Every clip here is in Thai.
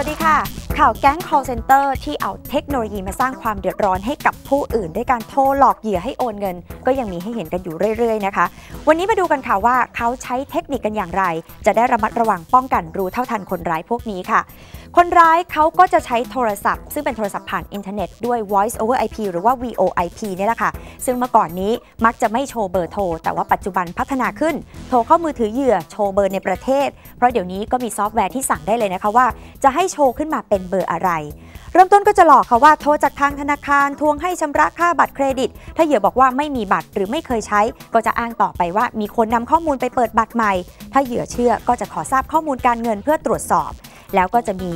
วัสดีค่ะ ข่าวแก๊ง call center ที่เอาเทคโนโลยีมาสร้างความเดือดร้อนให้กับผู้อื่น ด้วยการโทรหลอกเหยื่อให้โอนเงิน ก็ยังมีให้เห็นกันอยู่เรื่อยๆนะคะ วันนี้มาดูกันค่ะว่าเขาใช้เทคนิคกันอย่างไร จะได้ระมัดระวังป้องกันรู้เท่าทันคนร้ายพวกนี้ค่ะ คนร้ายเขาก็จะใช้โทรศัพท์ ซึ่งเป็นโทรศัพท์ผ่านอินเทอร์เน็ตด้วย voice over IP หรือว่า VoIP เนี่ยแหละค่ะ ซึ่งเมื่อก่อนนี้มักจะไม่โชว์เบอร์โทร แต่ว่าปัจจุบันพัฒนาขึ้น โทรเข้ามือถือเหยื่อโชว์เบอร์ในประเทศ เพราะเดี๋ยวนี้ก็มีซอฟต์แวร์ที่สั่งได้เลยนะคะว่า จะให้โชว์ขึ้นมาเป็นเบอร์อะไร เริ่มต้นก็จะหลอกค่ะว่าโทรจากทางธนาคารทวงให้ชำระค่าบัตรเครดิต ถ้าเหยื่อบอกว่าไม่มีบัตรหรือไม่เคยใช้ ก็จะอ้างต่อไปว่ามีคนนำข้อมูลไปเปิดบัตรใหม่ ถ้าเหยื่อเชื่อก็จะขอทราบข้อมูลการเงินเพื่อตรวจสอบ แล้วก็จะมี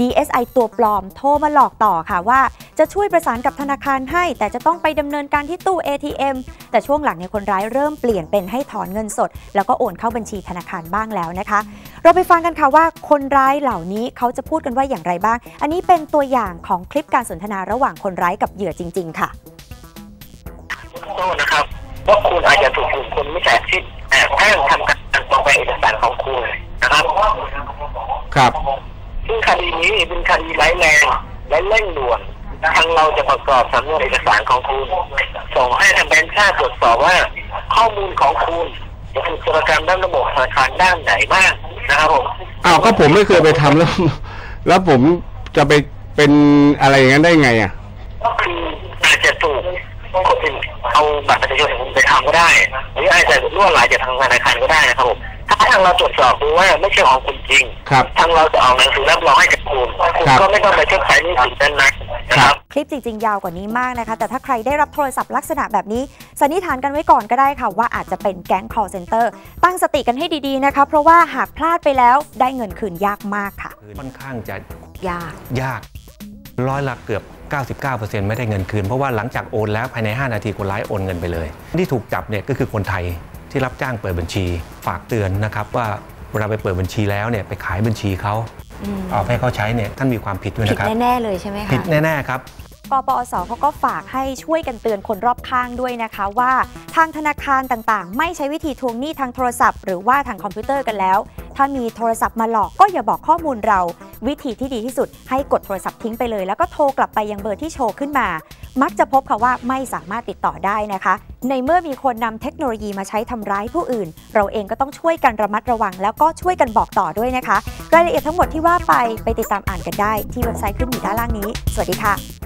DSI ตัวปลอมโทรมาหลอกต่อค่ะว่า จะช่วยประสานกับธนาคารให้ แต่จะต้องไปดำเนินการที่ตู้ ATM แต่ช่วงหลังเนี่ยคนร้ายเริ่มเปลี่ยนเป็นให้ถอนเงินสด แล้วก็โอนเข้าบัญชีธนาคารบ้างแล้วนะคะ เราไปฟังกันค่ะว่าคนร้ายเหล่านี้เขาจะพูดกันว่าอย่างไรบ้าง อันนี้เป็นตัวอย่างของคลิปการสนทนาระหว่างคนร้ายกับเหยื่อจริง ๆ ค่ะโทษนะครับว่าคุณอาจจะถูกกลุ่มคนมิจฉาชีพแอบอ้างทำการปลอมแปลงเอกสารของคุณนะครับ ครับซึ่งคดีนี้เป็นคดีร้ายแรงและเร่งด่วนทางเราจะประกอบสำนวนเอกสารของคุณส่งให้ทางแบงค์ชาติตรวจสอบว่า ข้อมูลของคุณจะถูกโจรกรรมด้านระบบธนาคารด้านไหนบ้างนะครับผมอ้าวก็ผมไม่เคยไปทำแล้ว แล้วผมจะไปเป็นอะไรอย่างนั้นได้ไงอะก็คืออาจจะถูกคนอื่นเอาบัตรประชาชนของคุณไปทำก็ได้หรืออาจจะล่วงไหลจากทางธนาคารก็ได้นะครับผม ถ้าทางเราตรวจสอบดูว่าไม่ใช่ของคุณจริง ครับทางเราจะออกหนังสือรับรองให้กับคุณคุณครับก็ไม่ต้องไปชดใช้หนี้สินนั้นนะนะครับ คลิปจริงๆ ยาวกว่านี้มากนะคะ แต่ถ้าใครได้รับโทรศัพท์ลักษณะแบบนี้สันนิษฐานกันไว้ก่อนก็ได้ค่ะ ว่าอาจจะเป็นแก๊ง call center ตั้งสติกันให้ดีๆ นะคะ เพราะว่าหากพลาดไปแล้วได้เงินคืนยากมากค่ะ ค่อนข้างจะยากยากร้อยละเกือบ 99%ไม่ได้เงินคืน เพราะว่าหลังจากโอนแล้วภายใน 5 นาทีคนร้ายโอนเงินไปเลย ที่ถูกจับเนี่ยก็คือคนไทย ที่รับจ้างเปิดบัญชี ฝากเตือนนะครับว่าเวลาไปเปิดบัญชีแล้วเนี่ยไปขายบัญชีเขาอืมเอาให้เขาใช้เนี่ยท่านมีความผิดด้วยผิดนะครับแน่ๆเลยใช่ไหมผิดคะแน่ๆครับกปอสเขาก็ฝากให้ช่วยกันเตือนคนรอบข้างด้วยนะคะว่าทางธนาคารต่างๆ ไม่ใช้วิธีทวงหนี้ทางโทรศัพท์ หรือว่าทางคอมพิวเตอร์กันแล้ว ถ้ามีโทรศัพท์มาหลอกก็อย่าบอกข้อมูลเรา วิธีที่ดีที่สุดให้กดโทรศัพท์ทิ้งไปเลย แล้วก็โทรกลับไปยังเบอร์ที่โชว์ขึ้นมา มักจะพบค่ะว่าไม่สามารถติดต่อได้นะคะ ในเมื่อมีคนนำเทคโนโลยีมาใช้ทำร้ายผู้อื่น เราเองก็ต้องช่วยกันระมัดระวัง แล้วก็ช่วยกันบอกต่อด้วยนะคะ รายละเอียดทั้งหมดที่ว่าไปไปติดตามอ่านกันได้ที่เว็บไซต์ขึ้นอยู่ด้านล่างนี้ สวัสดีค่ะ